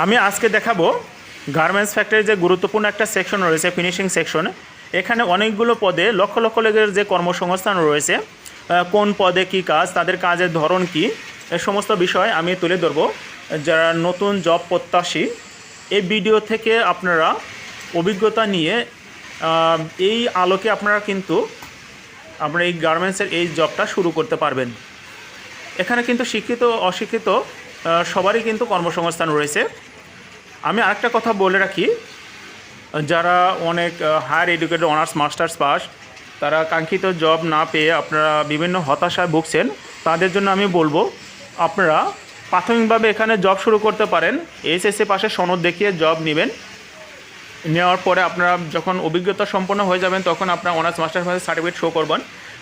আমি আজকে দেখাবো গার্মেন্টস ফ্যাক্টরির যে গুরুত্বপূর্ণ একটা সেকশন রয়েছে ফিনিশিং সেকশন এখানে অনেকগুলো পদে লক্ষ লক্ষ লোকের যে কর্মসংস্থান রয়েছে কোন পদে কি কাজ, তাদের কাজের ধরন কি, এ সমস্ত বিষয় আমি তুলে ধরবো। যারা নতুন জব প্রত্যাশী এই ভিডিও থেকে আপনারা অভিজ্ঞতা নিয়ে এই আলোকে আপনারা কিন্তু আপনারা এই গার্মেন্টসের এই জবটা শুরু করতে পারবেন। এখানে কিন্তু শিক্ষিত, অশিক্ষিত সবারই কিন্তু কর্মসংস্থান রয়েছে। আমি আরেকটা কথা বলে রাখি, যারা অনেক higher educated honours masters pass তারা কাঙ্ক্ষিত জব না পেয়ে আপনারা বিভিন্ন হতাশায় ভুগছেন, তাদের জন্য আমি বলব, আপনারা প্রাথমিকভাবে এখানে জব শুরু করতে পারেন এইচএসসি পাশে সনদ দেখিয়ে জব নেবেন। নেওয়ার পরে আপনারা যখন অভিজ্ঞতা সম্পন্ন হয়ে যাবেন, তখন আপনার অনার্স মাস্টার্স পাশে সার্টিফিকেট শো করবেন।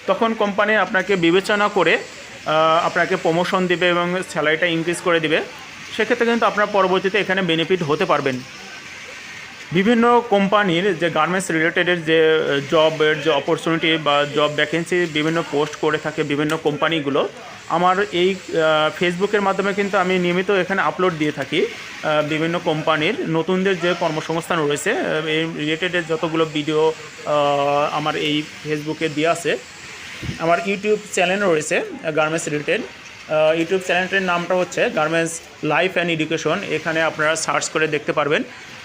তখন কোম্পানি আপনাকে বিবেচনা করে আপনাকে প্রমোশন দিবে এবং স্যালারিটা ইনক্রিজ করে দিবে, সেক্ষেত্রে কিন্তু আপনারা পরবর্তীতে এখানে বেনিফিট হতে পারবেন। বিভিন্ন কোম্পানির যে গার্মেন্টস রিলেটেডের যে জবের যে অপরচুনিটি বা জব ভ্যাকেন্সি বিভিন্ন পোস্ট করে থাকে বিভিন্ন কোম্পানিগুলো আমার এই ফেসবুকের মাধ্যমে কিন্তু আমি নিয়মিত এখানে আপলোড দিয়ে থাকি বিভিন্ন কোম্পানির নতুনদের যে কর্মসংস্থান রয়েছে এই রিলেটেডের যতগুলো ভিডিও আমার এই ফেসবুকে দিয়ে আছে আমার ইউটিউব চ্যানেল রয়েছে গার্মেন্টস রিলেটেড ইউটিউব চ্যানেলটির নামটা হচ্ছে গার্মেন্টস লাইফ অ্যান্ড এডুকেশন এখানে আপনারা সার্চ করে দেখতে পারবেন।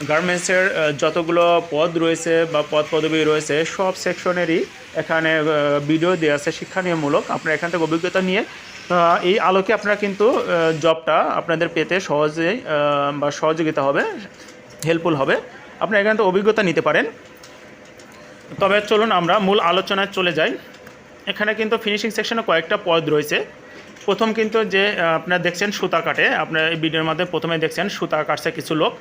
গার্মেন্টসের যতগুলো পদ রয়েছে বা পদ পদবি রয়েছে, সব সেকশনেরই এখানে ভিডিও দেওয়া আছে শিক্ষানীয়মূলক আপনারা এখান থেকে অভিজ্ঞতা নিয়ে এই আলোকে আপনারা কিন্তু জবটা আপনাদের পেতে সহজেই বা সহযোগিতা হবে হেল্পফুল হবে। আপনারা এখান থেকে অভিজ্ঞতা নিতে পারেন। তবে চলুন আমরা মূল আলোচনায় চলে যাই। এখানে কিন্তু ফিনিশিং সেকশনে কয়েকটা পদ রয়েছে। প্রথম কিন্তু যে আপনারা দেখছেন সুতা কাটে, আপনার এই ভিডিওর মধ্যে প্রথমে দেখছেন সুতা কাটছে কিছু লোক।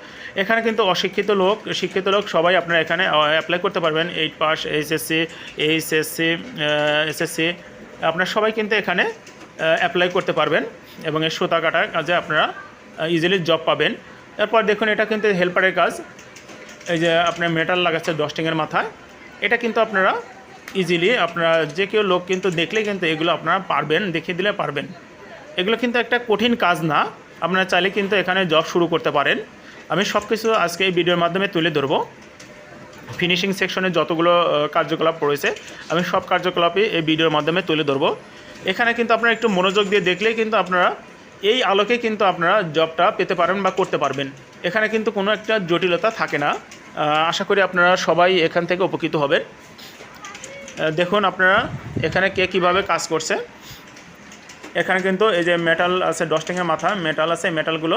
এখানে কিন্তু অশিক্ষিত লোক, শিক্ষিত লোক সবাই আপনারা এখানে অ্যাপ্লাই করতে পারবেন। Eight pass HSC HSC SSC আপনারা সবাই কিন্তু এখানে অ্যাপ্লাই করতে পারবেন এবং এই সুতা কাটার কাজে আপনারা ইজিলি জব পাবেন। এরপর দেখুন এটা কিন্তু হেল্পারের কাজ। এই যে, আপনার মেটাল লাগাচ্ছে ডস্টিংয়ের মাথায়। এটা কিন্তু আপনারা ইজিলি আপনারা যে কেউ লোক কিন্তু দেখলে কিন্তু এগুলো আপনারা পারবেন, দেখিয়ে দিলে পারবেন। এগুলো কিন্তু একটা কঠিন কাজ না, আপনারা চাইলে কিন্তু এখানে জব শুরু করতে পারেন। আমি সব কিছু আজকে এই ভিডিওর মাধ্যমে তুলে ধরবো। ফিনিশিং সেকশনে যতগুলো কার্যকলাপ রয়েছে, আমি সব কার্যকলাপই এই ভিডিওর মাধ্যমে তুলে ধরবো। এখানে কিন্তু আপনারা একটু মনোযোগ দিয়ে দেখলেই কিন্তু আপনারা এই আলোকে কিন্তু আপনারা জবটা পেতে পারেন বা করতে পারবেন। এখানে কিন্তু কোনো একটা জটিলতা থাকে না। আশা করি আপনারা সবাই এখান থেকে উপকৃত হবেন। দেখুন আপনারা, এখানে কে কীভাবে কাজ করছে। এখানে কিন্তু এই যে মেটাল আছে ডস্টিংয়ের মাথা মেটাল আছে মেটালগুলো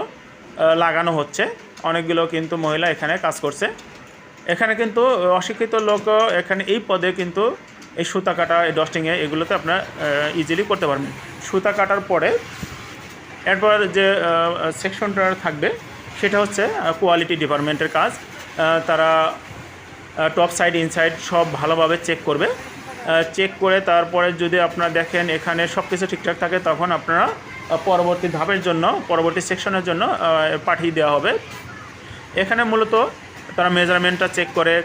লাগানো হচ্ছে। অনেকগুলো কিন্তু মহিলা এখানে কাজ করছে। এখানে কিন্তু অশিক্ষিত লোক এখানে এই পদে কিন্তু এই সুতা কাটা, এই ডস্টিংয়ে এগুলোতে আপনার ইজিলি করতে পারবেন। সুতা কাটার পরে এরপর যে সেকশনটা থাকবে, সেটা হচ্ছে কোয়ালিটি ডিপার্টমেন্টের কাজ। তারা টপ সাইড ইনসাইড সব ভালোভাবে চেক করবে। চেক করে তারপরে যদি আপনারা দেখেন এখানে সব কিছু ঠিকঠাক থাকে, তখন আপনারা পরবর্তী ধাপের জন্য, পরবর্তী সেকশনের জন্য পাঠিয়ে দেওয়া হবে। এখানে মূলত তারা মেজারমেন্টটা চেক করে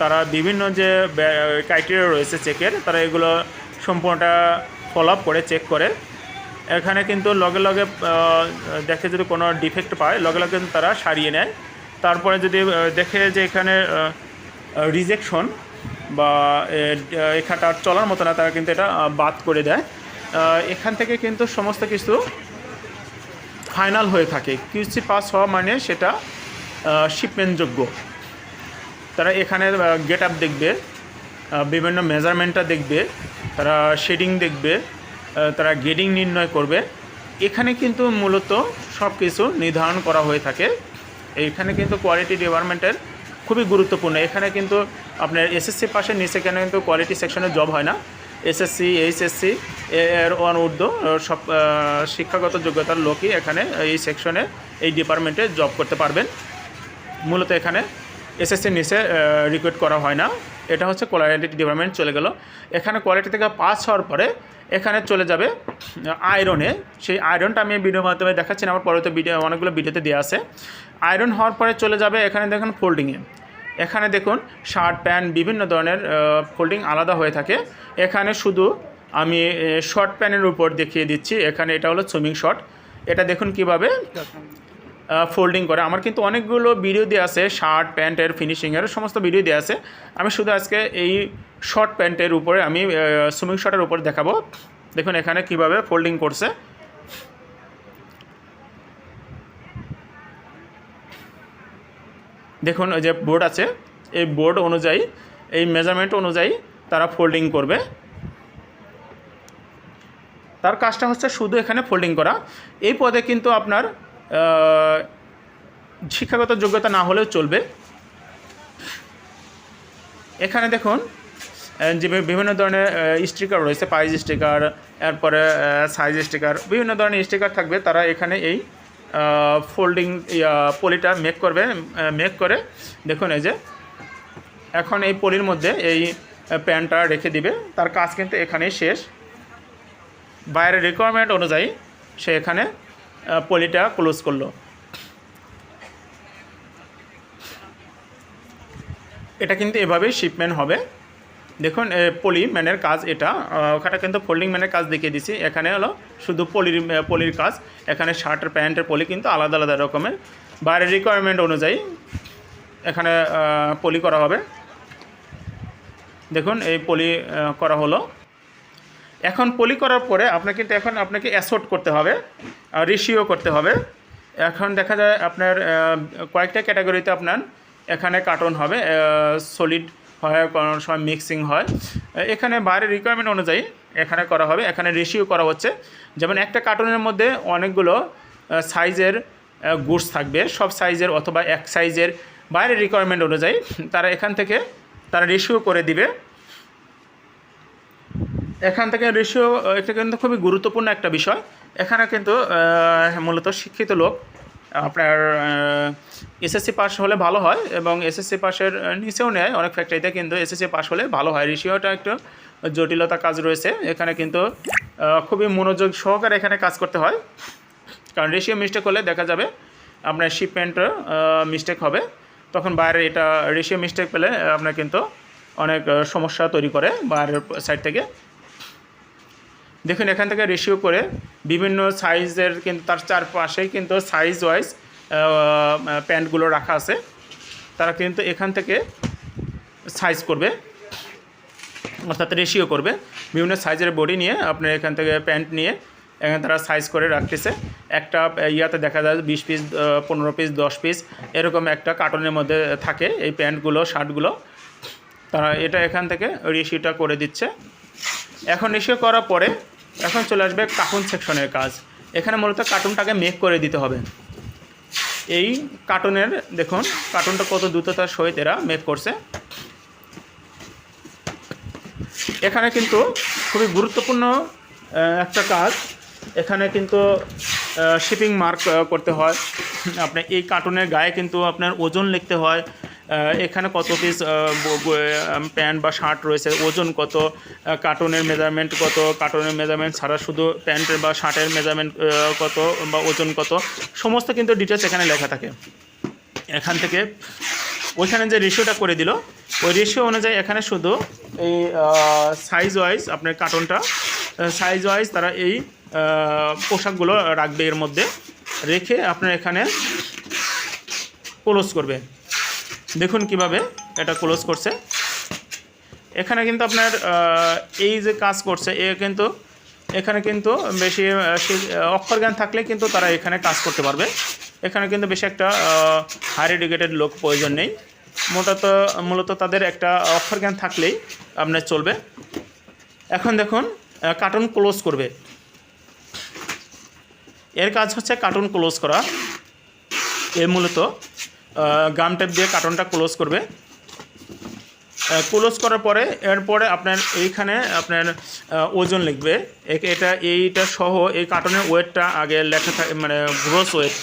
তারা বিভিন্ন যে ক্রাইটেরিয়া রয়েছে চেকের তারা এগুলো সম্পূর্ণটা ফলো আপ করে চেক করে। এখানে কিন্তু লগে লগে দেখে যদি কোনো ডিফেক্ট পায়, লগে লগে কিন্তু তারা সারিয়ে নেয়। তারপরে যদি দেখে যে এখানে রিজেকশন বা এখানটা চলার মতো না, তারা কিন্তু এটা বাদ করে দেয়। এখান থেকে কিন্তু সমস্ত কিছু ফাইনাল হয়ে থাকে। কিউসি পাস হওয়া মানে সেটা শিপমেন্টযোগ্য তারা এখানে গেট আপ দেখবে বিভিন্ন মেজারমেন্টটা দেখবে, তারা শেডিং দেখবে তারা গেডিং নির্ণয় করবে। এখানে কিন্তু মূলত সব কিছু নির্ধারণ করা হয়ে থাকে। এইখানে কিন্তু কোয়ালিটি ডিপার্টমেন্টের খুবই গুরুত্বপূর্ণ। এখানে কিন্তু আপনার এসএসসি পাশের নিচে কেন কিন্তু কোয়ালিটি সেকশনে জব হয় না। এসএসসি এইচএসসি এর ওয়ান ঊর্ধ্ব সব শিক্ষাগত যোগ্যতার লোকই এখানে এই সেকশনে এই ডিপার্টমেন্টে জব করতে পারবেন। মূলত এখানে এসএসসি নিচে রিকোয়েস্ট করা হয় না। এটা হচ্ছে কোয়ালিটি ডিপার্টমেন্ট চলে গেল। এখানে কোয়ালিটি থেকে পাস হওয়ার পরে এখানে চলে যাবে আয়রনে সেই আয়রনটা আমি ভিডিওর মাধ্যমে দেখাচ্ছি আমার পরবর্তী ভিডিও অনেকগুলো ভিডিওতে দেওয়া আছে। আয়রন হওয়ার পরে চলে যাবে এখানে দেখুন ফোল্ডিংয়ে এখানে দেখুন শার্ট প্যান্ট বিভিন্ন ধরনের ফোল্ডিং আলাদা হয়ে থাকে। এখানে শুধু আমি শর্ট প্যানের উপর দেখিয়ে দিচ্ছি। এখানে এটা হলো সুইমিং শর্ট এটা দেখুন কীভাবে ফোল্ডিং করে। আমার কিন্তু অনেকগুলো ভিডিও দেওয়া আছে শার্ট প্যান্টের ফিনিশিংয়ের সমস্ত ভিডিও দেওয়া আছে। আমি শুধু আজকে এই শর্ট প্যান্টের উপরে, আমি সুইমিং শর্টের উপরে দেখাবো। দেখুন এখানে কীভাবে ফোল্ডিং করছে। দেখুন যে বোর্ড আছে, এই বোর্ড অনুযায়ী, এই মেজারমেন্ট অনুযায়ী তারা ফোল্ডিং করবে। তার কাজটা হচ্ছে শুধু এখানে ফোল্ডিং করা। এই পদে কিন্তু আপনার শিক্ষাগত যোগ্যতা না হলেও চলবে। এখানে দেখুন যে বিভিন্ন ধরনের স্টিকার রয়েছে প্রাইজ স্টিকার এরপরে সাইজ স্টিকার বিভিন্ন ধরনের স্টিকার থাকবে। তারা এখানে এই ফোল্ডিং পলিটা মেক করবে মেক করে। দেখুন এই যে, এখন এই পলির মধ্যে এই প্যান্টটা রেখে দিবে। তার কাজ কিন্তু এখানেই শেষ। বাইরের রিকোয়ারমেন্ট অনুযায়ী সে এখানে পলিটা ক্লোজ করল। এটা কিন্তু এভাবেই শিপমেন্ট হবে। দেখুন পলি ম্যানের কাজ এটা। ওখানে কিন্তু ফোল্ডিং ম্যানের কাজ দেখিয়ে দিছি। এখানে হলো শুধু পলির পলির কাজ। এখানে শার্টের প্যান্টের পলি কিন্তু আলাদা আলাদা রকমের। বাইরের রিকোয়ারমেন্ট অনুযায়ী এখানে পলি করা হবে। দেখুন, এই পলি করা হলো। এখন পলি করার পরে আপনাকে কিন্তু এখন আপনাকে অ্যাসোর্ট করতে হবে রেশিও করতে হবে। এখন দেখা যায় আপনার কয়েকটা ক্যাটাগরিতে আপনার এখানে কার্টন হবে সলিড হয় কোনো সময় মিক্সিং হয়। এখানে বাইরের রিকোয়ারমেন্ট অনুযায়ী এখানে করা হবে, এখানে রেশিও করা হচ্ছে। যেমন একটা কার্টনের মধ্যে অনেকগুলো সাইজের গুডস থাকবে, সব সাইজের অথবা এক সাইজের বাইরের রিকোয়ারমেন্ট অনুযায়ী তারা এখান থেকে তারা রেশিও করে দিবে। এখান থেকে রেশিও এটা কিন্তু খুবই গুরুত্বপূর্ণ একটা বিষয়। এখানে কিন্তু মূলত শিক্ষিত লোক, আপনার এসএসসি পাস হলে ভালো হয় এবং এসএসসি পাসের নিচেও নেয়। অনেক ফ্যাক্টরিতে কিন্তু এসএসসি পাস হলে ভালো হয়। রেশিওটা একটু জটিলতা কাজ রয়েছে। এখানে কিন্তু খুবই মনোযোগ সহকারে এখানে কাজ করতে হয়। কারণ রেশিও মিস্টেক হলে দেখা যাবে আপনার শিপমেন্টের মিস্টেক হবে। তখন বাইরে এটা রেশিও মিস্টেক পেলে, আপনার কিন্তু অনেক সমস্যা তৈরি করে বাইরের সাইড থেকে। দেখুন, এখান থেকে রেশিও করে বিভিন্ন সাইজের কিন্তু তার চারপাশেই কিন্তু সাইজ ওয়াইজ প্যান্টগুলো রাখা আছে। তারা কিন্তু এখান থেকে সাইজ করবে, অর্থাৎ রেশিও করবে। বিভিন্ন সাইজের বডি নিয়ে আপনার এখান থেকে প্যান্ট নিয়ে এখানে তারা সাইজ করে রাখতেছে। একটা ইয়াতে দেখা যায় বিশ পিস পনেরো পিস দশ পিস এরকম একটা কার্টনের মধ্যে থাকে এই প্যান্টগুলো শার্টগুলো তারা এটা এখান থেকে রেশিওটা করে দিচ্ছে। এখন রেশিও করার পরে এখন চলে আসবে কার্টুন সেকশনের কাজ। এখানে মূলত কার্টুনটাকে মেক করে দিতে হবে। এই কার্টুনের দেখুন কার্টুনটা কত দ্রুততার সহিত এরা মেক করছে। এখানে কিন্তু খুবই গুরুত্বপূর্ণ একটা কাজ। এখানে কিন্তু শিপিং মার্ক করতে হয়। আপনি এই কার্টুনের গায়ে কিন্তু আপনার ওজন লিখতে হয়। এখানে কত পিস প্যান্ট বা শার্ট রয়েছে, ওজন কত কার্টুনের মেজারমেন্ট কত কার্টুনের মেজারমেন্ট ছাড়া শুধু প্যান্টের বা শার্টের মেজারমেন্ট কত বা ওজন কত, সমস্ত কিন্তু ডিটেলস এখানে লেখা থাকে। এখান থেকে ওইখানে যে রেশিওটা করে দিল, ওই রেশিও অনুযায়ী এখানে শুধু এই সাইজ ওয়াইজ আপনার কার্টনটা সাইজ ওয়াইজ তারা এই পোশাকগুলো রাখবে এর মধ্যে, রেখে আপনার এখানে ক্লোজ করবে। দেখুন কীভাবে এটা ক্লোজ করছে। এখানে কিন্তু আপনার এই যে কাজ করছে, এ কিন্তু, এখানে কিন্তু বেশি অক্ষর জ্ঞান থাকলে কিন্তু তারা এখানে কাজ করতে পারবে। এখানে কিন্তু বেশি একটা হায়ার এডুকেটেড লোক প্রয়োজন নেই। মূলত মূলত তাদের একটা অক্ষর জ্ঞান থাকলেই আপনার চলবে। এখন দেখুন কার্টুন ক্লোজ করবে। এর কাজ হচ্ছে কার্টুন ক্লোজ করা। এ মূলত গাম টেপ দিয়ে কার্টুনটা ক্লোজ করবে। ক্লোজ করার পরে, এরপরে আপনার এইখানে আপনার ওজন লিখবে। এটা, এইটা সহ এই কার্টনের ওয়েটটা আগে লেখা থাকে মানে গ্রোস ওয়েট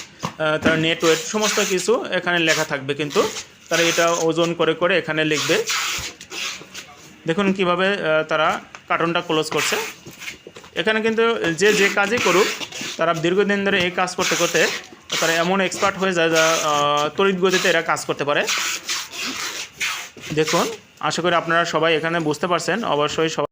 তার নেট ওয়েট সমস্ত কিছু এখানে লেখা থাকবে কিন্তু। তারা এটা ওজন করে করে এখানে লিখবে। দেখুন কীভাবে তারা কার্টনটা ক্লোজ করছে। এখানে কিন্তু যে যে কাজই করুক, তারা দীর্ঘদিন ধরে এই কাজ করতে করতে তারা এমন এক্সপার্ট হয়ে যায় যা তড়িৎ গতিতে এরা কাজ করতে পারে। দেখুন, আশা করি আপনারা সবাই এখানে বুঝতে পারছেন। অবশ্যই সবাই